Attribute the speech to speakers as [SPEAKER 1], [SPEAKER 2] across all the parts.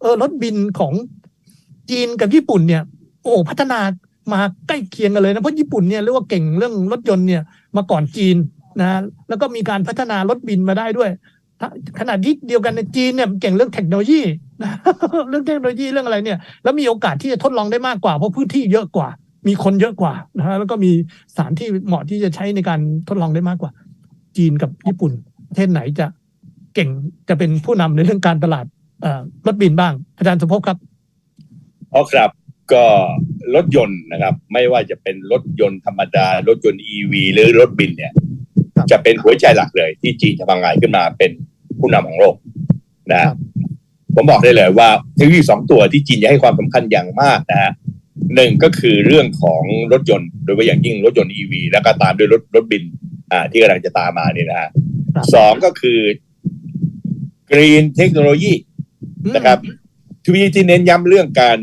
[SPEAKER 1] เออรถบินของจีนกับญี่ปุ่นเนี่ย โอ้พัฒนามาใกล้เคียงกันเลยนะเพราะญี่ปุ่นเนี่ยเรียกว่าเก่งเรื่องรถยนต์เนี่ยมาก่อนจีนนะแล้วก็มีการพัฒนารถบินมาได้ด้วยขนาดที่เดียวกันในจีนเนี่ยเก่งเรื่องเทคโนโลยีนะเรื่องเทคโนโลยีเรื่องอะไรเนี่ย แล้วมีโอกาสที่จะทดลองได้มากกว่า เพราะพื้นที่เยอะกว่า มีคนเยอะกว่านะฮะแล้วก็มีสถานที่เหมาะที่จะใช้ในการทดลองได้มากกว่า จีนกับญี่ปุ่นประเทศไหนจะเก่งจะเป็นผู้นำในเรื่องการตลาด รถบินบ้าง อาจารย์สมภพครับ
[SPEAKER 2] อ๋อครับก็รถยนต์นะครับ ไม่ว่าจะเป็นรถยนต์ธรรมดา รถยนต์ EV หรือรถบินเนี่ย
[SPEAKER 1] ครับ
[SPEAKER 2] จะเป็นหัวใจหลักเลย ที่จีนจะพังงานขึ้นมาเป็นผู้นำของโลกนะฮะ
[SPEAKER 1] ครับ
[SPEAKER 2] ผมบอกได้เลยว่าเทคโนโลยีสองตัวที่จีนจะให้ความสำคัญอย่างมากนะฮะหนึ่งก็คือเรื่องของรถยนต์ โดยเฉพาะอย่างยิ่งรถยนต์ EV แล้วก็ตามด้วยรถรถบิน อ่า ที่กำลังจะตามมาเนี่ยนะฮะ
[SPEAKER 1] ครับ
[SPEAKER 2] สองก็คือ Green Technology นะครับทีวีที่เน้นย้ำเรื่องการ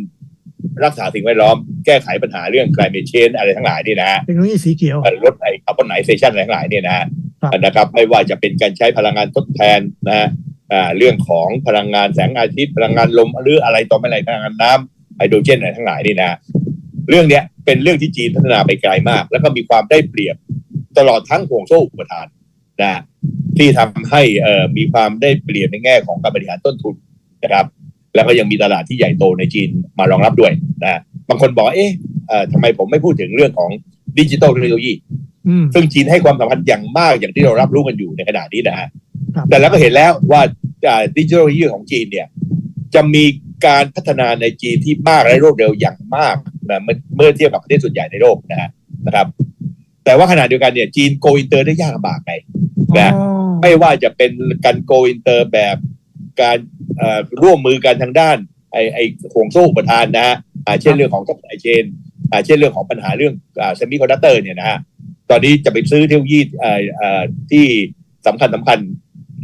[SPEAKER 2] รักษาสิ่งแวดล้อมแก้ไขปัญหาเรื่อง climate change อะไรทั้งหลายนี่นะฮะ
[SPEAKER 1] เทคโนโลยีสีเขียว
[SPEAKER 2] เอ่อลดไอคาร์บอนไนเซชันอะไรทั้งหลายเนี่ยนะฮะ
[SPEAKER 1] ครับ
[SPEAKER 2] นะครับ ไม่ว่าจะเป็นการใช้พลังงานทดแทนนะฮะอ่าเรื่องของพลังงานแสงอาทิตย์ พลังงานลมหรืออะไรต่อไม่อะไรพลังงานน้ำไฮโดรเจนอะไรทั้งหลายนี่นะฮะเรื่องเนี้ยเป็นเรื่องที่จีนพัฒนาไปไกลมาก แล้วก็มีความได้เปรียบตลอดทั้งห่วงโซ่อุปทานนะฮะที่ทำให้เอ่อมีความได้เปรียบในแง่ของการบริหารต้นทุน นะครับ แล้วก็ยังมีตลาดที่ใหญ่โตในจีนมารองรับด้วยนะฮะบางคนบอกว่าเอ๊ะเอ่อทำไมผมไม่พูดถึงเรื่องของดิจิ t a ลเทคโนโลยี
[SPEAKER 1] อืม
[SPEAKER 2] ซึ่งจีนให้ความสำคัญอย่างมากอย่างที่เรารับรู้กันอยู่ในขณะนี้นะฮะ
[SPEAKER 1] ครับ
[SPEAKER 2] แต่เราก็เห็นแล้วว่าดิจิทัลเทคโนโลยีของจีนเนี่ยจะมีการพัฒนาในจีนที่มากและรวดเร็วอย่างมากนะเมื่อเมื่อเทียบกับประเทศส่วนใหญ่ในโลกนะฮะนะครับ แต่ว่าขณะเดียวกันเนี่ยจีนโกอินเตอร์ได้ยากลำบากไงนะ
[SPEAKER 1] อ๋อ
[SPEAKER 2] ไม่ว่าจะเป็นการโกอินเตอร์แบบ การเอ่อร่วมมือกันทางด้านไอไอห่วงโซ่อุปทานนะฮะอ่าเช่นเรื่องของซัพพลายเชนอ่าเช่นเรื่องของปัญหาเรื่องอ่าเซมิคอนดักเตอร์เนี่ยนะฮะตอนนี้จะไปซื้อเทคโนโลยีเอ่อเอ่อที่สำคัญสำคัญ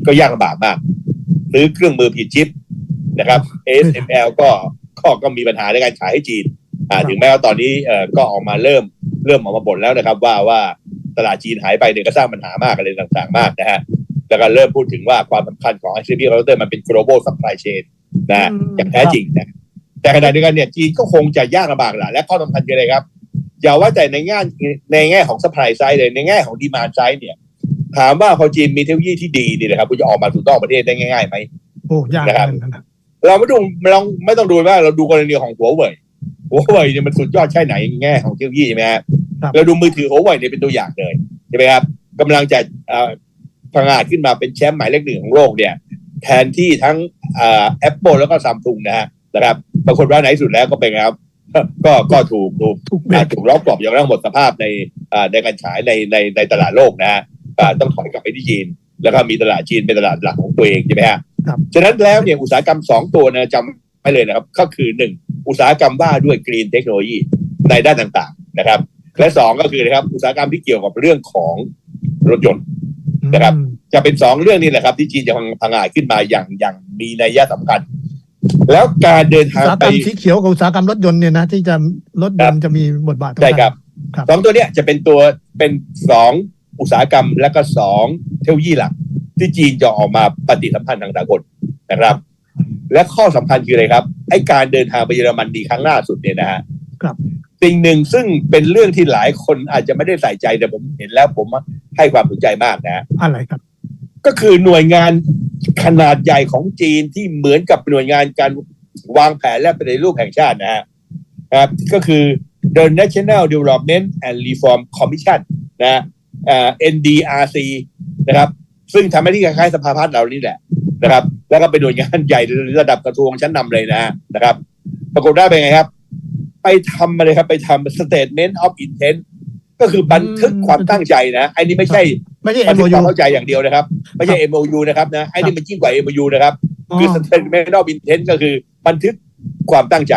[SPEAKER 2] ก็ยากลำบากมากซื้อเครื่องมือผิดชิปนะครับ ASML ก็ก็ก็มีปัญหาในการขายให้จีนอ่าถึงแม้ว่าตอนนี้เอ่อก็ออกมาเริ่มเริ่มออกมาบ่นแล้วนะครับ ว่าว่าตลาดจีนหายไปเนี่ยก็สร้างปัญหามากอะไรต่างๆ มากนะฮะ แล้วก็เริ่มพูดถึงว่าความสำคัญของ ICP router มันเป็น global supply chain นะฮะ
[SPEAKER 1] อืม
[SPEAKER 2] อย่างแท้จริงนะแต่ขณะเดียวกันเนี่ยจีนก็คงจะยากลำบากแหละและข้อสำคัญคืออะไรครับ อย่าว่าแต่ในแง่ในแง่ของ supply side เลยในแง่ของ demand side เนี่ย ถามว่าพอจีนมีเทคโนโลยีที่ดีนี่นะครับคุณจะออกมาสู่นอกประเทศได้ง่ายๆไหม
[SPEAKER 1] โอ้ยาก
[SPEAKER 2] นะครับ
[SPEAKER 1] เหมือนกันนะ
[SPEAKER 2] เราไม่ต้องเราไม่ต้องดูว่าเราดูกรณีของหัวเว่ยหัวเว่ยเนี่ยมันสุดยอดแค่ไหนในแง่ของเทคโนโลยีใช่ไหมฮะ
[SPEAKER 1] ครับ
[SPEAKER 2] เราดูมือถือหัวเว่ยเนี่ยเป็นตัวอย่างเลยใช่ไหมครับกำลังจะเอ่อ พังอาจขึ้นมาเป็นแชมป์หมายเลขหนึ่งของโลกเนี่ย แทนที่ทั้งแอปเปิลแล้วก็ซัมซุงนะฮะนะครับปรากฏว่าในที่สุดแล้วก็เป็นไงครับก็ก็ถูกถูก
[SPEAKER 1] ถูกเบร
[SPEAKER 2] อ่ากถูกล็อกกรอบอย่างร่างหมดสภาพในอ่าในการขายในในในตลาดโลกนะฮะอ่าต้องถอยกลับไปที่จีน แล้วก็มีตลาดจีนเป็นตลาดหลักของตัวเองใช่ไหมฮะ
[SPEAKER 1] ครับ
[SPEAKER 2] ฉะนั้นแล้วเนี่ยอุตสาหกรรมสองตัวนะจำไว้เลยนะครับ ก็คือหนึ่งอุตสาหกรรมว่าด้วยกรีนเทคโนโลยีในด้านต่างๆนะครับ และสองก็คือนะครับอุตสาหกรรมที่เกี่ยวกับเรื่องของรถยนต์ นะครับ
[SPEAKER 1] อืม
[SPEAKER 2] จะเป็นสองเรื่องนี้แหละครับ ที่จีนจะพังอาจขึ้นมาอย่างอย่างมีนัยยะสำคัญ แล้วการเดิน
[SPEAKER 1] อุ
[SPEAKER 2] ทาง
[SPEAKER 1] ตสาหก
[SPEAKER 2] ไป
[SPEAKER 1] รรมสีเขียวกับอุตสาหกรรมรถยนต์เนี่ยนะที่จะรถยนต์จะมีบทบาทสำญ
[SPEAKER 2] ใช่ครับ
[SPEAKER 1] ครับ
[SPEAKER 2] สองตัวเนี้ยจะเป็นตัวเป็นสองอุตสาหกรรมและก็สองเทคโนโลยีหลัก ที่จีนจะออกมาปฏิสัมพันธ์ทางสากลนะครับ และข้อสำคัญคืออะไรครับไอ้การเดินทางไปเยอรมันดีครั้งล่าสุดเนี่ยนะฮะ
[SPEAKER 1] ครับ
[SPEAKER 2] สิ่งหนึ่งซึ่งเป็นเรื่องที่หลายคนอาจจะไม่ได้ใส่ใจแต่ผมเห็นแล้วผม ให้ความสนใจมากนะฮะ
[SPEAKER 1] อะไรครับ
[SPEAKER 2] ก็คือหน่วยงานขนาดใหญ่ของจีนที่เหมือนกับหน่วยงานการวางแผนและปฏิรูปแห่งชาตินะฮะครับ ก็คือ the National Development and Reform Commission นะฮะอ่า NDRC นะครับ ซึ่งทำหน้าที่คล้ายๆสภาพัฒน์เรานี่แหละนะครับ แล้วก็เป็นหน่วยงานใหญ่ระดับกระทรวงชั้นนำเลยนะฮะนะครับ ปรากฏได้เป็นไงครับ ไปทำมาเลยครับ ไปทำ statement of intent ก็คือบันทึกความตั้งใจนะไอ้นี่ไม่ใช่
[SPEAKER 1] ไม่ใช่
[SPEAKER 2] บันทึก
[SPEAKER 1] MOU
[SPEAKER 2] ความเข้าใจอย่างเดียวนะครับ ไม่ใช่ MOU นะครับนะไอ้นี่มันยิ่งกว่า MOU นะครับ
[SPEAKER 1] อ๋อ
[SPEAKER 2] คือ statement of intent ก็คือบันทึกความตั้งใจ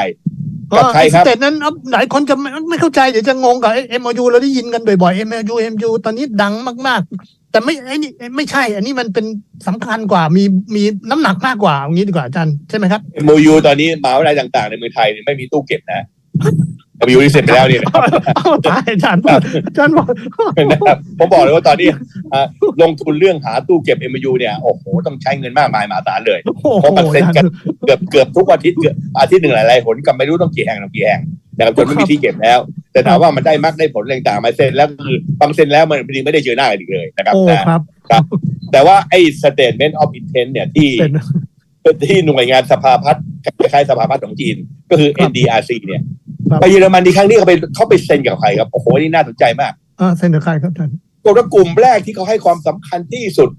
[SPEAKER 2] กับใครครับ
[SPEAKER 1] สเตทนั้นเอาหลายคนจะไม่ไม่เข้าใจเดี๋ยวจะงงกับ MOU เราได้ยินกันบ่อยๆ MOU MOU ตอนนี้ดังมาก ๆ แต่ไม่ไอ้นี่ไม่ใช่ อันนี้มันเป็นสำคัญกว่ามีมีน้ำหนักมากกว่าอย่างนี้ดีกว่าอาจารย์ใช่ไหมครับ
[SPEAKER 2] MOU ตอนนี้มหาวิทยาลัยต่าง ๆ ในเมืองไทยเนี่ยไม่มีตู้เก็บนะ วิวนี่เสร็จไปแล้วเนี่ย
[SPEAKER 1] เอาเอาตายอาจารย์พูดอาจารย์บอก
[SPEAKER 2] นะครับผมบอกเลยว่าตอนนี้อ่าลงทุนเรื่องหาตู้เก็บ MU เนี่ยโอ้โหต้องใช้เงินมากมายมหาศาลเลย
[SPEAKER 1] โอ้โห
[SPEAKER 2] เพราะมันเซ็นกัน
[SPEAKER 1] อาจารย์
[SPEAKER 2] เกือบเกือบทุกอาทิตย์เกือบอาทิตย์หนึ่งหลายๆหนกับไม่รู้ต้องกี่แห่งต้องกี่แห่งนะครับจนไม่มีที่เก็บแล้ว แต่ถามว่ามันได้มักได้ผลอะไรต่างๆมาเซ็นแล้วคือบางเซ็นแล้วมันพอดีไม่ได้เจอหน้ากันอีกเลยนะครับ
[SPEAKER 1] โอ้
[SPEAKER 2] นะครับ แต่ว่าไอ้ statement of intent เนี่ยที่
[SPEAKER 1] เป็น
[SPEAKER 2] ที่หน่วยงานสภาพัฒน์คล้ายๆสภาพัฒน์ของจีน ก็คือ
[SPEAKER 1] ครับ
[SPEAKER 2] NDRC เนี่ย
[SPEAKER 1] ครับ
[SPEAKER 2] ไปเยอรมันในครั้งนี้เขาไปเขาไปเซ็นกับใครครับโอ้โหนี่น่าสนใจมาก
[SPEAKER 1] อ่าเซ็นกับใครครับอาจารย์
[SPEAKER 2] กว่ากลุ่มแรกที่เขาให้ความสำคัญที่สุด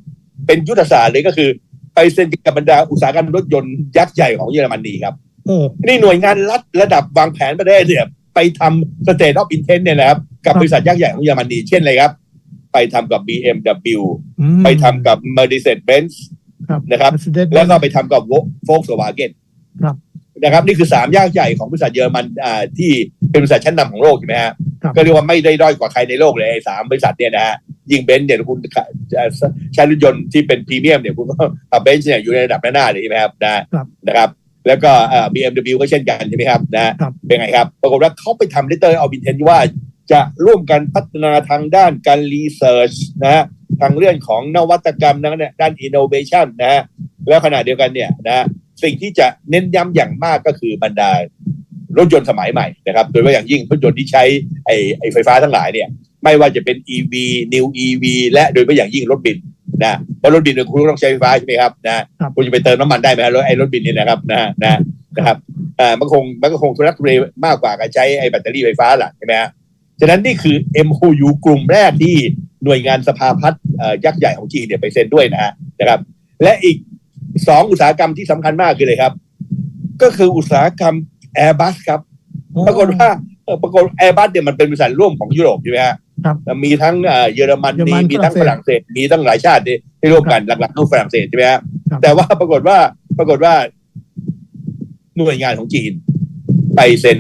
[SPEAKER 2] เป็นยุทธศาสตร์เลยก็คือ ไปเซ็นกับบรรดาอุตสาหกรรมรถยนต์ยักษ์ใหญ่ของเยอรมนีครับ
[SPEAKER 1] โอ้
[SPEAKER 2] นี่หน่วยงานรัฐระดับวางแผนประเทศเนี่ยไปทำ state of intent เนี่ยนะครับ กับบริษัทยักษ์ใหญ่ของเยอรมนีเช่นอะไรครับ ไปทำกับ BMW
[SPEAKER 1] อืม
[SPEAKER 2] ไปทำกับ Mercedes-Benz
[SPEAKER 1] ครับ
[SPEAKER 2] นะครับ
[SPEAKER 1] President
[SPEAKER 2] แล้วก็ไปทำกับ Volkswagen
[SPEAKER 1] ครับ
[SPEAKER 2] นะครับนี่คือสามยักษ์ใหญ่ของบริษัทเยอรมันอ่าที่เป็นบริษัทชั้นนำของโลกใช่ไหมฮะ
[SPEAKER 1] ครับ
[SPEAKER 2] ก็เรียกว่าไม่ได้ด้อยกว่าใครในโลกเลยไอ้สามบริษัทเนี่ยนะฮะยิ่งเบนซ์เนี่ยคุณใช้รถยนต์ที่เป็นพรีเมียมเนี่ยคุณก็เบนซ์เนี่ยอยู่ในระดับหน้าๆเลยใช่ไหมครับนะครับนะครับแล้วก็อ่า BMW ก็เช่นกันใช่ไหมครับนะครับเป็นไงครับปรากฏว่าเขาไปทำ letter of intent ว่าจะร่วมกันพัฒนาทางด้านการรีเสิร์ชนะฮะทางเรื่องของนวัตกรรมนะเนี่ยด้าน innovation นะฮะแล้วขณะเดียวกันเนี่ยนะฮะ สิ่งที่จะเน้นย้ำอย่างมากก็คือบรรดารถยนต์สมัยใหม่นะครับ โดยเฉพาะอย่างยิ่งรถยนต์ที่ใช้ไอ้ไอ้ไฟฟ้าทั้งหลายเนี่ยไม่ว่าจะเป็น EV New EV และโดยเฉพาะอย่างยิ่งรถบินนะเพราะรถบินเนี่ยคุณต้องใช้ไฟฟ้าใช่ไหมครับนะครับคุณจะไปเติมน้ำมันได้ไหมฮะรถไอ้รถบินเนี่ยนะครับนะนะนะครับอ่ามันคงมันก็คงทุรักทุเลมากกว่าการใช้ไอ้แบตเตอรี่ไฟฟ้าหลักใช่ไหมฮะฉะนั้นนี่คือ MOU กลุ่มแรกที่หน่วยงานสภาพัฒน์เอ่อยักษ์ใหญ่ของจีนเนี่ยไปเซ็นด้วยนะฮะนะครับ และอีก สองอุตสาหกรรมที่สำคัญมากคืออะไรครับ ก็คืออุตสาหกรรม Airbus ครับ ปรากฏว่าเอ่อปรากฏแอร์บัสเนี่ยมันเป็นบริษัทร่วมของยุโรปใช่ไหมฮะ
[SPEAKER 1] ครับ
[SPEAKER 2] มีทั้งเอ่อเยอรม
[SPEAKER 1] เยอร
[SPEAKER 2] นี
[SPEAKER 1] มัน
[SPEAKER 2] มีทั้ง
[SPEAKER 1] ฝ
[SPEAKER 2] ฝ
[SPEAKER 1] รั่
[SPEAKER 2] รั่
[SPEAKER 1] ง
[SPEAKER 2] ง
[SPEAKER 1] เศ
[SPEAKER 2] เศ
[SPEAKER 1] ส
[SPEAKER 2] สมีทั้งหลายชาติที่ที่ร่วมกันหลักๆก็ฝรั่งเศสใช่ไหมฮะ
[SPEAKER 1] ครับ
[SPEAKER 2] แต่ว่าปรากฏว่าปรากฏว่าหน่วยงานของจีน ไปเซ็น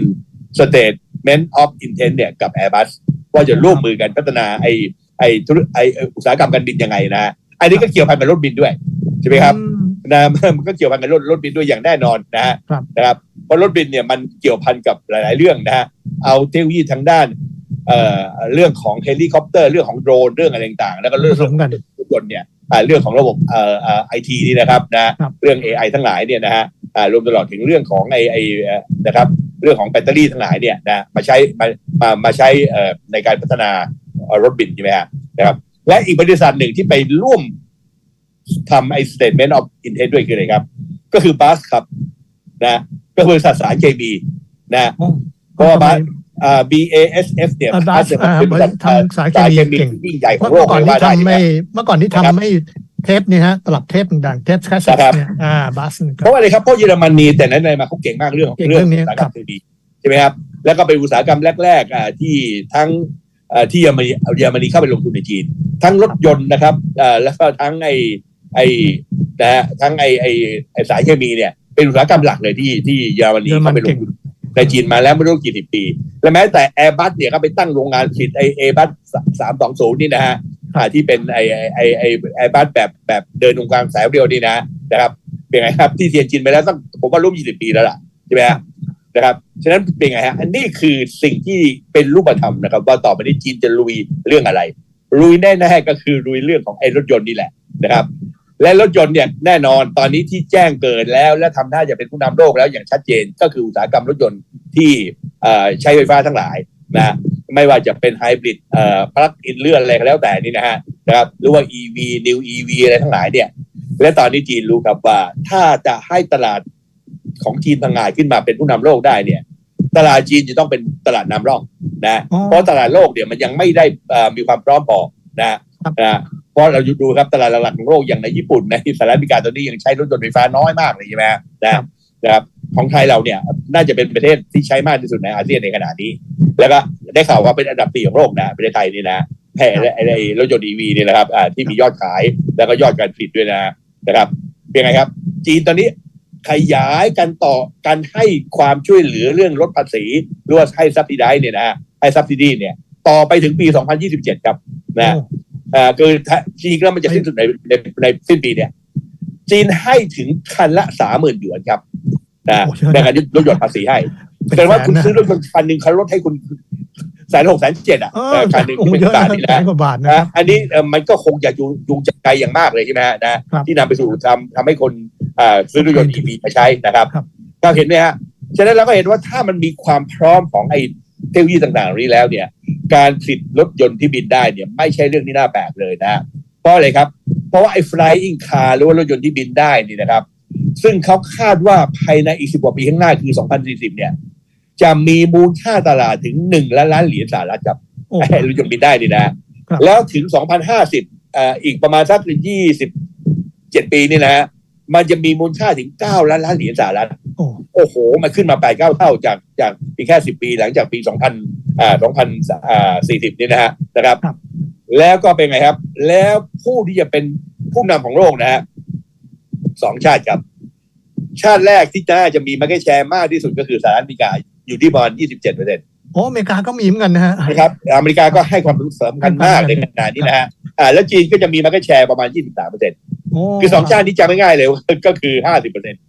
[SPEAKER 2] statement of intent เนี่ยกับ Airbus ว่าจะร่วมมือกันพัฒนาไอไอธุรไอไอ้อุตสาหกรรมการบินยังไงนะฮะอันนี้ก็เกี่ยวพันกับรถบินด้วย ใช่ไหมครับ
[SPEAKER 1] อืม
[SPEAKER 2] นะมันก็เกี่ยวพันกับรถรถบินด้วยอย่างแน่นอนนะฮะ
[SPEAKER 1] ครับ
[SPEAKER 2] นะครับเพราะรถบินเนี่ยมันเกี่ยวพันกับหลาย ๆ เรื่องนะฮะเอาเทคโนโลยีทางด้านเอ่อเรื่องของเฮลิคอปเตอร์เรื่องของโดรนเรื่องอะไรต่างๆ แล้วก็เรื่อง
[SPEAKER 1] ผสมกัน
[SPEAKER 2] รถยนต์เนี่ยอ่าเรื่องของระบบเอ่อเอ่อไอทีนี่นะครับนะครับเรื่อง AI ทั้งหลายเนี่ยนะฮะอ่ารวมตลอดถึงเรื่องของไอไอเอ่อนะครับเรื่องของแบตเตอรี่ทั้งหลายเนี่ยนะมาใช้มามามาใช้เอ่อในการพัฒนาเอ่อรถบินใช่ไหมฮะนะครับและอีกบริษัทหนึ่งที่ไปร่วม ทำไอ้ statement of intent ด้วยคืออะไรครับ ก็คือบัสครับนะก็คือบริษัทสารเคมีนะ
[SPEAKER 1] โอ้
[SPEAKER 2] เพราะว่า
[SPEAKER 1] ทำไม
[SPEAKER 2] บัสอ่า BASF เนี่ย
[SPEAKER 1] อ่า BASF
[SPEAKER 2] เนี่ยมันเป็นบริษัท
[SPEAKER 1] อ่าทำสารเคมี
[SPEAKER 2] สารเคมี
[SPEAKER 1] เก่ง
[SPEAKER 2] ที่ยิ่งใหญ่ข
[SPEAKER 1] เมื่
[SPEAKER 2] องโลก
[SPEAKER 1] อก่อน
[SPEAKER 2] เลย
[SPEAKER 1] ที่
[SPEAKER 2] ว่าได้
[SPEAKER 1] ทำ
[SPEAKER 2] ใช่ไหม
[SPEAKER 1] ไม่เมื่อก่อนที่
[SPEAKER 2] นะครับ
[SPEAKER 1] ทำไม่เทปนี่ฮะตลับเทปต่างๆเทปแคสเซ็ต
[SPEAKER 2] ครับ
[SPEAKER 1] เนี่ยอ่าบัสนี่ค
[SPEAKER 2] เพ
[SPEAKER 1] รับ
[SPEAKER 2] ราะว่าอะไรครับเพราะเยอรมนีแต่นั้นๆมาเขาเก่งมากเรื่องของ
[SPEAKER 1] เก่ง
[SPEAKER 2] เรื่อง
[SPEAKER 1] เรื่องนี้
[SPEAKER 2] อุตสาหกรรม
[SPEAKER 1] ครับ
[SPEAKER 2] เคมีใช่ไหมครับแล้วก็เป็นอุตสาหกรรมแรกๆอ่าที่ทั้งอ่าที่เยอรมนีเอาเยอรมนีเข้าไปลงทุนในจีน ทั้งรถยนต์นะครับอ่าแล้วก็ทั้งไอ ไอนะฮะทั้งไอไอไอสายเคมีเนี่ยเป็นอุตสาหกรรมหลักเลยที่ที่เยอรมนี
[SPEAKER 1] เยอรมัน
[SPEAKER 2] เข้าไปลงทุนในจีนมาแล้วไม่รู้กี่สิบปี และแม้แต่ Airbus เนี่ยก็ไปตั้งโรงงานผลิตไอเอบัสสามสองศูนย์นี่นะฮะอ่าที่เป็นไอไอไอไอไอบัสแบบแบบเดินตรงกลางสายเดียวนี่นะนะครับเป็นไงครับที่เทียนจินไปแล้วต้องผมว่าร่วมยี่สิบปีแล้วล่ะใช่ไหมฮะนะครับฉะนั้นเป็นไงฮะอันนี้คือสิ่งที่เป็นรูปธรรมนะครับ ว่าต่อไปนี้จีนจะลุยเรื่องอะไรลุยแน่ๆก็คือลุยเรื่องของไอ้รถยนต์นี่แหละนะครับ และรถยนต์เนี่ยแน่นอนตอนนี้ที่แจ้งเกิดแล้ว และทำท่าจะเป็นผู้นำโลกแล้วอย่างชัดเจนก็คืออุตสาหกรรมรถยนต์ที่เอ่อใช้ไฟฟ้าทั้งหลายนะไม่ว่าจะเป็นไฮบริดเอ่อพลักอินเลื่อนอะไรก็แล้วแต่นี่นะฮะนะครับหรือว่า EV New EV อะไรทั้งหลายเนี่ย และตอนนี้จีนรู้ครับว่าถ้าจะให้ตลาดของจีนพังงาดขึ้นมาเป็นผู้นำโลกได้เนี่ย ตลาดจีนจะต้องเป็นตลาดนำร่องนะ
[SPEAKER 1] อ๋อ
[SPEAKER 2] เพราะตลาดโลกเนี่ยมันยังไม่ได้เอ่อมีความพร้อมพอนะครับนะ เพราะเราดูครับตลาดหลักๆของโลกอย่างในญี่ปุ่นในสหรัฐอเมริกาตอนนี้ยังใช้รถยนต์ไฟฟ้าน้อยมากเลยใช่ไหมฮะนะครับนะครับของไทยเราเนี่ยน่าจะเป็นประเทศที่ใช้มากที่สุดในอาเซียนในขณะนี้ แล้วก็ได้ข่าวว่าเป็นอันดับสี่ของโลกนะประเทศไทยนี่นะแพ้ไอ้ไอ้รถยนต์อีวีนี่แหละครับอ่าที่มียอดขายแล้วก็ยอดการผลิตด้วยนะนะครับเป็นไงครับ จีนตอนนี้ขยายกันต่อการให้ความช่วยเหลือเรื่องลดภาษีหรือว่าให้ซับซิไดเนี่ยนะให้ซับซิดีเนี่ย ต่อไปถึงปี 2027 ครับนะ
[SPEAKER 1] โอ้
[SPEAKER 2] อ่าคือถ้าจริงๆแล้วมันจะสิ้นสุดในในในสิ้นปีเนี่ย จีนให้ถึงคันละสามหมื่นหยวนครับนะ
[SPEAKER 1] โอ้เยอะนะ
[SPEAKER 2] ในการลดหย่อนภาษีให้แต่ว่าคุณ
[SPEAKER 1] แสนนะ
[SPEAKER 2] ซื้อรถยนต์คันหนึ่งเขาลดให้คุณแสนหกแสนเจ็ดอะ
[SPEAKER 1] เอ
[SPEAKER 2] เอ
[SPEAKER 1] อ
[SPEAKER 2] อคันหนึ่ง
[SPEAKER 1] โอ้
[SPEAKER 2] ที่เป็น
[SPEAKER 1] เยอะ
[SPEAKER 2] บาท
[SPEAKER 1] นะ
[SPEAKER 2] นี่
[SPEAKER 1] แส
[SPEAKER 2] นะ
[SPEAKER 1] นกว่าบาทนะ
[SPEAKER 2] นะอันนี้เอ่อมันก็คงจะจูจูงใจอย่างมากเลยใช่ไหมฮะนะครับที่นำไปสู่ทำทำให้คนอ่าซื้อรถยนต์ EV มาใช้นะครับ
[SPEAKER 1] ครับ
[SPEAKER 2] เราเห็นไหมฮะฉะนั้นเราก็เห็นว่าถ้ามันมีความพร้อมของไอ้เทคโนโลยีต่างๆเหล่านี้แล้วเนี่ย การผลิตรถยนต์ที่บินได้เนี่ยไม่ใช่เรื่องที่น่าแปลกเลยนะเพราะอะไรครับ เพราะว่าไอ้ flying car หรือว่ารถยนต์ที่บินได้นี่นะครับ ซึ่งเขาคาดว่าภายในอีกสิบกว่าปีข้างหน้าคือ 2040 เนี่ย จะมีมูลค่าตลาดถึงหนึ่งล้านล้านเหรียญสหรัฐครับ
[SPEAKER 1] โอ้
[SPEAKER 2] ไอ้รถยนต์บินได้นี่นะ
[SPEAKER 1] ครับ
[SPEAKER 2] แล้วถึง 2050อ่าอีกประมาณสัก27ปีนี่นะฮะ มันจะมีมูลค่าถึง9ล้านล้านเหรียญสหรัฐ
[SPEAKER 1] โอ้
[SPEAKER 2] โอ้โห มันขึ้นมา8 9เท่าจากจากปีแค่10ปีหลังจากปี2000อ่า2040นี่นะฮะนะครับ
[SPEAKER 1] ครับ
[SPEAKER 2] แล้วก็เป็นไงครับ แล้วผู้ที่จะเป็นผู้นำของโลกนะฮะสองชาติครับ ชาติแรกที่น่าจะมีมาร์เก็ตแชร์มากที่สุดก็คือสหรัฐอเมริกาอยู่ที่ประมาณ27เปอร์เซ็นต์
[SPEAKER 1] โอ้อเมริกาก็มีเหมือนกันนะฮะ
[SPEAKER 2] นะครับอเมริกาก็ให้ความสำคัญมากในขณะนี้นะฮะอ่าแล้วจีนก็จะมีมาร์เก็ตแชร์ประมาณ 23เปอร์เซ็นต์
[SPEAKER 1] โอ้
[SPEAKER 2] คือสองชาตินี้จำไม่ง่ายเลยก็คือ50เปอร์เซ็นต์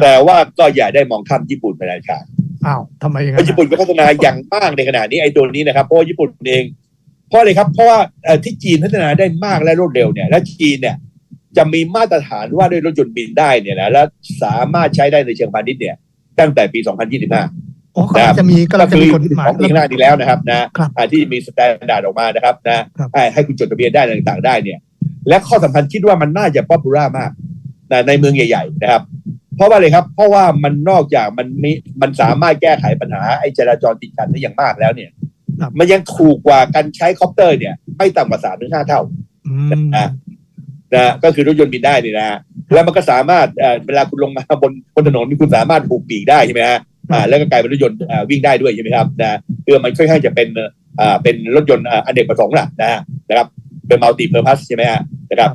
[SPEAKER 2] แต่ว่าก็อย่าได้มองข้ามญี่ปุ่นไปเลยค่ะ
[SPEAKER 1] อ้าวทำไมอย่าง
[SPEAKER 2] เพ
[SPEAKER 1] นั้น
[SPEAKER 2] ราะญี่ปุ่นก็พัฒนาอย่างมากในขณะนี้ไอ้ตัวนี้นะครับเพราะว่าญี่ปุ่นเองเพราะอะไรครับ เพราะว่าเอ่อที่จีนพัฒนาได้มากและรวดเร็วเนี่ย และจีนเนี่ย จะมีมาตรฐานว่าด้วยรถยนต์บินได้เนี่ยนะและสามารถใช้ได้ในเชิงพาณิชย์เนี่ย ตั้งแต่ปี 2025
[SPEAKER 1] โอ้ก็จะมีก็
[SPEAKER 2] ก็
[SPEAKER 1] จะ
[SPEAKER 2] คือ
[SPEAKER 1] มีกฎหมาย
[SPEAKER 2] ของปีข้างหน้านี้แล้วนะครับนะครับอ่าที่มีสแตนดาร์ดออกมานะครับนะครับให้ให้คุณจดทะเบียนได้อะไรต่างๆได้เนี่ย และข้อสำคัญคิดว่ามันน่าจะป๊อปปูล่ามากนะในเมืองใหญ่ ๆ นะครับ เพราะว่าอะไรครับ เพราะว่ามันนอกจากมันมีมันสามารถแก้ไขปัญหาไอ้จราจรติดขัดได้อย่างมากแล้วเนี่ย
[SPEAKER 1] ครับ
[SPEAKER 2] มันยังถูกกว่าการใช้คอปเตอร์เนี่ย ไม่ต่ำกว่าสามถึงห้าเท่า
[SPEAKER 1] อืม
[SPEAKER 2] นะนะก็คือรถยนต์บินได้นี่นะฮะแล้วมันก็สามารถเอ่อเวลาคุณลงมาบนบนถนนนี่คุณสามารถผูกปีกได้ใช่ไหมฮะอ่าแล้วก็กลายเป็นรถยนต์อ่าวิ่งได้ด้วยใช่ไหมครับนะเพื่อมันค่อนข้างจะเป็นอ่าเป็นรถยนต์อ่าอเนกประสงค์แหละนะฮะนะครับเป็นมัลติเพอร์พัสใช่ไหมฮะ นะครับ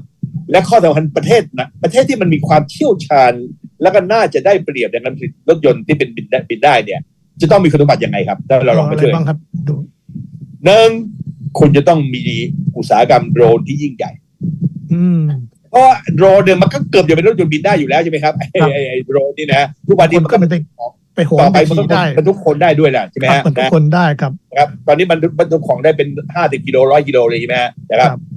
[SPEAKER 2] และข้อสำคัญประเทศนะประเทศที่มันมีความเชี่ยวชาญ แล้วก็น่าจะได้เปรียบในการผลิตรถยนต์ที่เป็นบินได้บินได้เนี่ย จะต้องมีคุณสมบัติยังไงครับถ้าเราลองไป
[SPEAKER 1] อะไร
[SPEAKER 2] ช่วย
[SPEAKER 1] บ้างครับดู
[SPEAKER 2] หนึ่งคุณจะต้องมีอุตสาหกรรมโดรนที่ยิ่งใหญ่
[SPEAKER 1] อืม
[SPEAKER 2] เพราะว่าโดรนเนี่ยมันก็เกือบจะเป็นรถยนต์บินได้อยู่แล้วใช่ไหมครับไอ้
[SPEAKER 1] ครับ
[SPEAKER 2] ไอ้ไอ้โดรนนี่นะทุกวันนี้
[SPEAKER 1] คน
[SPEAKER 2] มัน
[SPEAKER 1] ก็
[SPEAKER 2] ก็
[SPEAKER 1] ไม่ได้ไปโหน
[SPEAKER 2] ต่อ
[SPEAKER 1] ไป
[SPEAKER 2] ไปมัน
[SPEAKER 1] ขี่
[SPEAKER 2] ก็
[SPEAKER 1] ได้
[SPEAKER 2] บรรทุกคนได้ด้วยแหละใช่ไหม
[SPEAKER 1] ครับ
[SPEAKER 2] ฮะ
[SPEAKER 1] มันทุก
[SPEAKER 2] นะ
[SPEAKER 1] คนได้ครับ
[SPEAKER 2] ครับ ตอนนี้มันบรรทุกของได้เป็นห้าสิบกิโลร้อยกิโลเลยใช่ไหมฮะนะครับ
[SPEAKER 1] ครับ
[SPEAKER 2] เอ่อ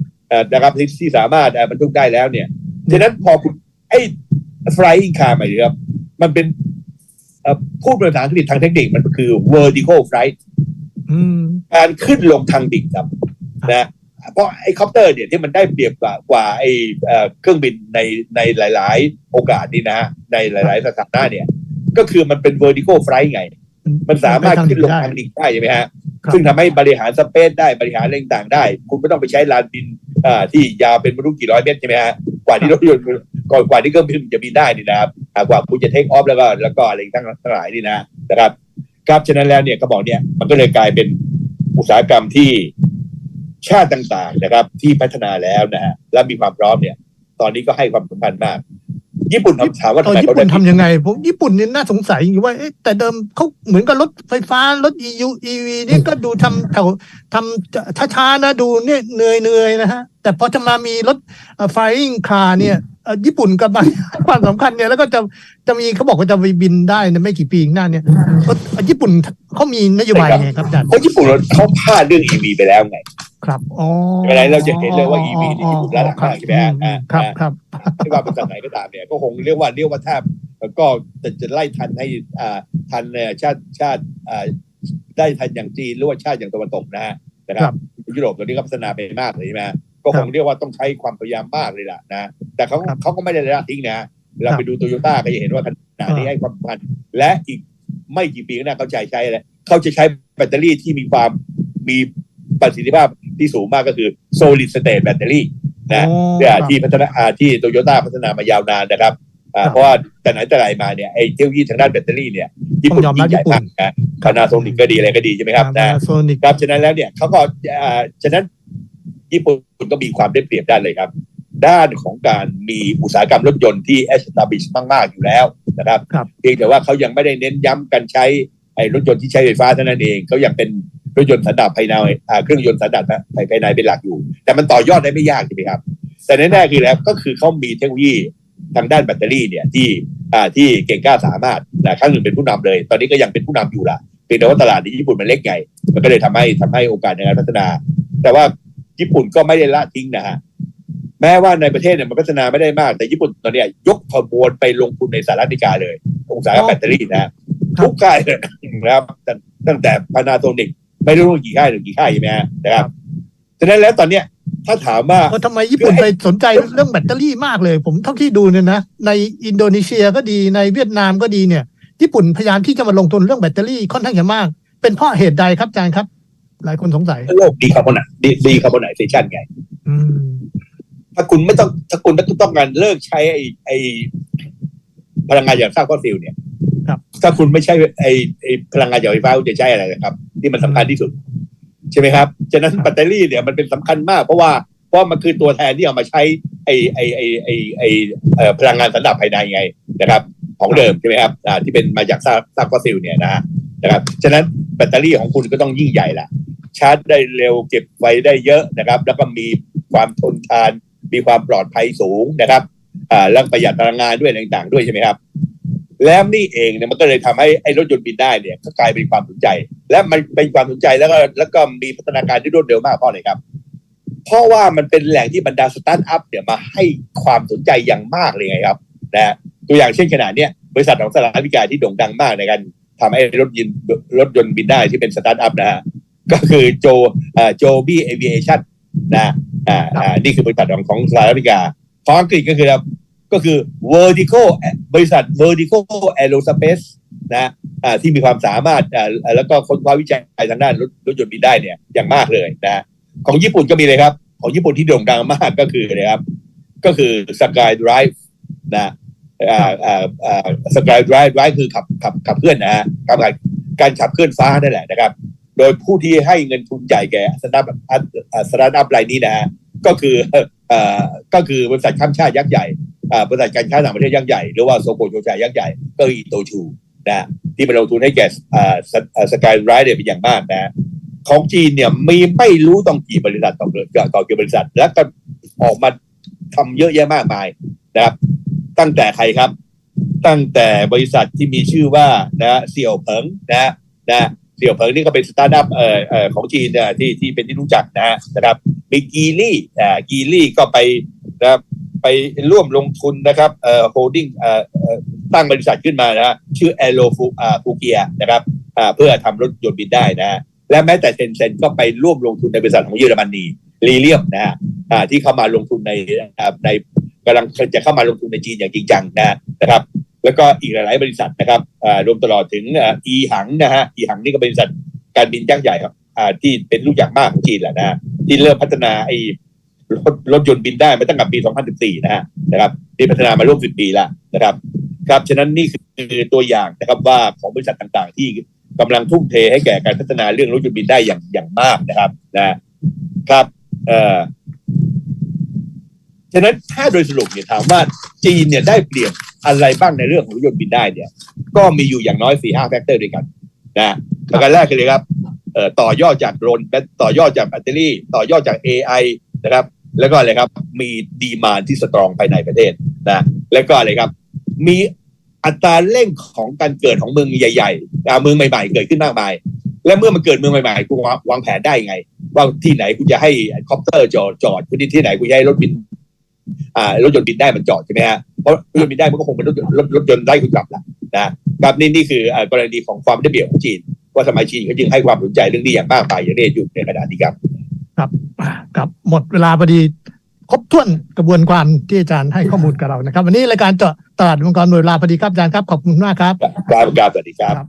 [SPEAKER 2] นะครับที่ที่สามารถเอ่อบรรทุกได้แล้วเนี่ยฉะนั้นพอคุณไอ้ flying car หมายถึงครับมันเป็นเอ่อพูดเป็นภาษาอังกฤษทางเทคนิคมันคือ vertical flight
[SPEAKER 1] อืม
[SPEAKER 2] การขึ้นลงทางดิ่งครับนะเพราะไอ้คอปเตอร์เนี่ยที่มันได้เปรียบกว่ากว่าไอ้เอ่อเครื่องบินในในหลาย ๆ โอกาสนี่นะฮะในหลาย ๆ สถานะเนี่ย ก็คือมันเป็น vertical flight ไง มันสามารถขึ้นลงทางดิ่งได้ใช่ไหมฮะ
[SPEAKER 1] ครับ
[SPEAKER 2] ซึ่งทำให้บริหารสเปซได้บริหารอะไรต่างๆได้ คุณไม่ต้องไปใช้ลานบิน อ่าที่ยาวเป็นไม่รู้กี่ร้อยเมตรใช่ไหมฮะกว่าที่รถยนต์ก่อนกว่าที่เครื่องบินจะบินได้นี่นะครับกว่าคุณจะเทคออฟแล้วก็แล้วก็อะไรทั้งทั้งหลายนี่นะนะครับครับฉะนั้นแล้วเนี่ยก็บอกเนี่ยมันก็เลยกลายเป็นอุตสาหกรรมที่ชาติต่างๆนะครับ ที่พัฒนาแล้วนะฮะและมีความพร้อมเนี่ย ตอนนี้ก็ให้ความสำคัญมาก ญี่ปุ่นถามว่า
[SPEAKER 1] เอ
[SPEAKER 2] ทำ
[SPEAKER 1] อ
[SPEAKER 2] ไม
[SPEAKER 1] ญี่
[SPEAKER 2] เขา
[SPEAKER 1] ปุ่น
[SPEAKER 2] ได้
[SPEAKER 1] ทำยังไง ผมญี่ปุ่นเนี่ยน่าสงสัยอยู่ว่าเอ๊ะแต่เดิมเขาเหมือนกับรถไฟฟ้ารถ EU EV นี่ก็ดูทำแถวทำช้าๆนะดูเนี่ยเหนื่อยเนื่อยๆนะฮะ แต่พอจะมามีรถไฟอิงคาเนี่ยเอ่อญี่ปุ่นก็มาความสำคัญเนี่ยแล้วก็จะจะมีเขาบอกว่าจะไปบินได้ในไม่กี่ปีข้างหน้าเนี่ยเอ่อญี่ปุ่นเขามีนโยบายไงครับอาจารย์
[SPEAKER 2] เพราะญี่ปุ่นเขาพลาดเรื่อง EV ไปแล้วไง
[SPEAKER 1] ครับอ๋อ
[SPEAKER 2] เวลาเราจะเห็นเลยว่า EV นี่ญี่ปุ่นล้าหลังมากใช่ไหมฮะ
[SPEAKER 1] อืมครับครับ
[SPEAKER 2] ไม่ว่าเป็นจากไหนก็ตามเนี่ยก็คงเรียกว่าเรียกว่าแทบก็จะจะไล่ทันให้อ่าทันเนี่ยชาติชาติอ่าได้ทันอย่างจีนหรือว่าชาติอย่างตะวันตกนะฮะนะค
[SPEAKER 1] ครั
[SPEAKER 2] รับบยุโรปตอนนี้ก็พัฒนาไปมากเลยใช่ไหมฮะก็คงเรียกว่าต้องใช้ความพยายามมากเลยล่ะนะแต่เขา
[SPEAKER 1] ครับ
[SPEAKER 2] เขาก็ไม่ได้ละทิ้งนะเรา
[SPEAKER 1] ครับ
[SPEAKER 2] ไปดูโตโยต้าก็จะเห็นว่าขนาดนี้
[SPEAKER 1] อ่า
[SPEAKER 2] ให้ความสำคัญและอีกไม่กี่ปีข้างหน้าเขาจะใช้อะไรเขาจะใช้แบตเตอรี่ที่มีความมีประสิทธิภาพ ที่สูงมากก็คือ solid state แบตเตอรี่นะ
[SPEAKER 1] อ๋อ
[SPEAKER 2] เนี่ย
[SPEAKER 1] ครับ
[SPEAKER 2] ที่พัฒนาอ่าที่โตโยต้าพัฒนามายาวนานนะครับอ่า
[SPEAKER 1] ครับ
[SPEAKER 2] เพราะว่าแต่ไหนแต่ไรมาเนี่ยไอ้เทคโนโลยีทางด้านแบตเตอรี่เนี่ยญี่ปุ่น
[SPEAKER 1] ต้องยอมรับ
[SPEAKER 2] ยิ่งใหญ่
[SPEAKER 1] ญี่ปุ่
[SPEAKER 2] มาก
[SPEAKER 1] น
[SPEAKER 2] นะคานาโซนิกก็ดีอะไรก็ดีใช่ไหมครับนะ
[SPEAKER 1] โซนิก
[SPEAKER 2] ครับฉะนั้นแล้วเนี่ยเขาก็อ่าฉะนั้นญี่ปุ่นก็มีความได้เปรียบด้านเลยครับ ด้านของการมีอุตสาหกรรมรถยนต์ที่ establish มาก ๆ อยู่แล้วนะครับ
[SPEAKER 1] ครับ
[SPEAKER 2] เพียงแต่ว่าเขายังไม่ได้เน้นย้ำการใช้ไอ้รถยนต์ที่ใช้ไฟฟ้าเท่านั้นเองเขายังเป็น รถยนต์สันดาปภายในอ่าเครื่องยนต์สันดาปภายในเป็นหลักอยู่ แต่มันต่อยอดได้ไม่ยากใช่ไหมครับ แต่แน่ๆคือแล้วก็คือเขามีเทคโนโลยีทางด้านแบตเตอรี่เนี่ยที่อ่าที่เก่งกล้าสามารถนะครั้งหนึ่งเป็นผู้นำเลย ตอนนี้ก็ยังเป็นผู้นำอยู่ละเพียงแต่ว่าตลาดในญี่ปุ่นมันเล็กใหญ่มันก็เลยทำให้ทำให้โอกาสในการพัฒนา แต่ว่าญี่ปุ่นก็ไม่ได้ละทิ้งนะฮะแม้ว่าในประเทศเนี่ยมันพัฒนาไม่ได้มากแต่ญี่ปุ่นตอนเนี้ยยกขบวนไปลงทุนในสหรัฐอเมริกาเลยอุตสาหกรรมแบตเตอรี่นะฮะทุกค่ายเลยนะครับตั้งตั้งแต่พานาโซนิก ไม่รู้กี่ค่ายหรือกี่ค่ายใช่ไหมฮะนะครับฉะนั้นแล้วตอนเนี้ยถ้าถามว่า
[SPEAKER 1] เพราะทำไมญี่ปุ่นไปสนใจเรื่องแบตเตอรี่มากเลย ผมเท่าที่ดูเนี่ยนะในอินโดนีเซียก็ดีในเวียดนามก็ดีเนี่ยญี่ปุ่นพยายามที่จะมาลงทุนเรื่องแบตเตอรี่ค่อนข้างจะมาก เป็นเพราะเหตุใดครับอาจารย์ครับ หลายคนสงสัย
[SPEAKER 2] โลกดีคาร์บอนดีดีคาร์บอนไนเซชันไง
[SPEAKER 1] อืม
[SPEAKER 2] ถ้าคุณไม่ต้องถ้าคุณต้องการเลิกใช้ไอ้ไอ้พลังงานจากซากฟอสซิลเนี่ย
[SPEAKER 1] ครับ
[SPEAKER 2] ถ้าคุณไม่ใช่ไอ้ไอ้พลังงานจากไฟฟ้าคุณจะใช้อะไรนะครับ ที่มันสำคัญที่สุด ใช่ไหมครับฉะนั้นแบตเตอรี่เนี่ยมันเป็นสำคัญมาก เพราะว่าเพราะมันคือตัวแทนที่เอามาใช้ไอไอไอไอไอพลังงานสันดาปภายในไงนะครับ ของเดิมใช่ไหมครับอ่าที่เป็นมาจากซากซากฟอสซิลเนี่ยนะนะครับฉะนั้นแบตเตอรี่ของคุณก็ต้องยิ่งใหญ่ละชาร์จได้เร็วเก็บไว้ได้เยอะนะครับ แล้วก็มีความทนทานมีความปลอดภัยสูงนะครับอ่าแล้วประหยัดพลังงานด้วยต่างๆด้วยใช่ไหมครับ แล้วนี่เองเนี่ยมันก็เลยทำให้ไอ้รถยนต์บินได้เนี่ยก็กลายเป็นความสนใจ และมันเป็นความสนใจแล้วก็แล้วก็มีพัฒนาการที่รวดเร็วมากเพราะอะไรครับ เพราะว่ามันเป็นแหล่งที่บรรดาสตาร์ทอัพเนี่ยมาให้ความสนใจอย่างมากเลยไงครับนะฮะตัวอย่างเช่นขนาดเนี้ยบริษัทของสหรัฐอเมริกาที่โด่งดังมากในการทำให้รถยนต์รถยนต์บินได้ที่เป็นสตาร์ทอัพนะฮะก็คือโจอ่าโจบี้เอเวชั่นนะอ่าอ่านี่คือบริษัทของของสหรัฐอเมริกาของอังกฤษก็คือ ก็คือ vertical บริษัท vertical aerospace นะที่มีความสามารถแล้วก็ค้นคว้าวิจัยทางด้านรถรถยนต์บินได้เนี่ยอย่างมากเลยนะของญี่ปุ่นก็มีเลยครับ ของญี่ปุ่นที่โด่งดังมากก็คือนะครับ ก็คือ Sky Drive นะอ่าอ่าอ่า Sky Drive คือขับขับขับเคลื่อนนะฮะการการขับเคลื่อนฟ้านั่นแหละนะครับ โดยผู้ที่ให้เงินทุนใหญ่แก่สตาร์ทอัพสตาร์ทอัพรายนี้นะฮะก็คือเอ่อก็คือบริษัทข้ามชาติยักษ์ใหญ่ บริษัทการค้าต่างประเทศยักษ์ใหญ่หรือว่าโซโกโชชายักษ์ใหญ่ก็คืออิโตชูนะที่มาลงทุนให้แก่สกายไรด์เนี่ยเป็นอย่างมากนะของจีนเนี่ยมีไม่รู้ต้องกี่บริษัทต่อต่อกี่บริษัท แล้วก็ออกมาทำเยอะแยะมากมายนะครับ ตั้งแต่ใครครับ ตั้งแต่บริษัทที่มีชื่อว่านะเสี่ยวเผิงนะนะเสี่ยวเผิงนี่ก็เป็นสตาร์ทอัพเอ่อเอ่อของจีนนะที่ที่เป็นที่รู้จักนะนะครับมีกีลี่อ่ากีลี่ก็ไปนะครับ ไปร่วมลงทุนนะครับเอ่อโฮลดิ้งเอ่อตั้งบริษัทขึ้นมานะฮะชื่อแอโรฟูอ่าฟูเกียนะครับอ่าเพื่อทำรถยนต์บินได้นะฮะและแม้แต่เซนเซนก็ไปร่วมลงทุนในบริษัทของเยอรมนีลีเลียมนะฮะอ่าที่เข้ามาลงทุนในในกำลังจะเข้ามาลงทุนในจีนอย่างจริงจังนะนะครับ แล้วก็อีกหลาย ๆ บริษัทนะครับรวมตลอดถึงอีหังนะฮะอีหังนี่ก็เป็นบริษัทการบินยักษ์ใหญ่ครับที่เป็นลูกใหญ่มากของจีนแหละนะฮะที่เริ่มพัฒนาไอ้ รถรถยนต์บินได้มาตั้งแต่ปี 2014 นะฮะนะครับที่พัฒนามาร่วม 10 ปีแล้วนะครับ ครับฉะนั้นนี่คือตัวอย่างนะครับว่าของบริษัทต่างๆ ที่กำลังทุ่มเทให้แก่การพัฒนาเรื่องรถยนต์บินได้อย่างอย่างมากนะครับนะครับเอ่อฉะนั้นถ้าโดยสรุปเนี่ยถามว่าจีนเนี่ยได้เปรียบอะไรบ้างในเรื่องของรถยนต์บินได้เนี่ย ก็มีอยู่อย่างน้อยสี่ห้าแฟกเตอร์ด้วยกันนะประการแรกเลยครับเอ่อต่อยอดจากโดรนต่อยอดจากแบตเตอรี่ ต่อยอดจาก AI นะครับ แล้วก็อะไรครับ มีดีมานที่สตรองภายในประเทศนะแล้วก็อะไรครับ มีอัตราเร่งของการเกิดของเมืองใหญ่ๆเมืองใหม่ๆ เกิดขึ้นมากมาย และเมื่อมันเกิดเมืองใหม่ๆคุณวางแผนได้ไง ว่าที่ไหนคุณจะให้คอปเตอร์จอดจอดที่ที่ไหนคุณจะให้รถบินอ่ารถยนต์บินได้มันจอดใช่ไหมฮะเพราะรถยนต์บินได้มันก็คงเป็นรถรถรถยนต์ไร้คนขับแหละนะครับนี่นี่คือกรณีของความได้เปรียบของจีน ว่าทำไมจีนเขาจึงให้ความสนใจเรื่องนี้อย่างมากมายอย่างนี้อยู่ในขณะนี้ครับ
[SPEAKER 1] อ่าครับหมดเวลาพอดีครบถ้วนกระบวนการที่อาจารย์ให้ข้อมูลกับเรานะครับ วันนี้รายการเจาะตลาดมังกรหมดเวลาพอดีครับอาจารย์ครับขอบคุณมากครับ
[SPEAKER 2] ครับครับสวัสดีครับ
[SPEAKER 1] ครับ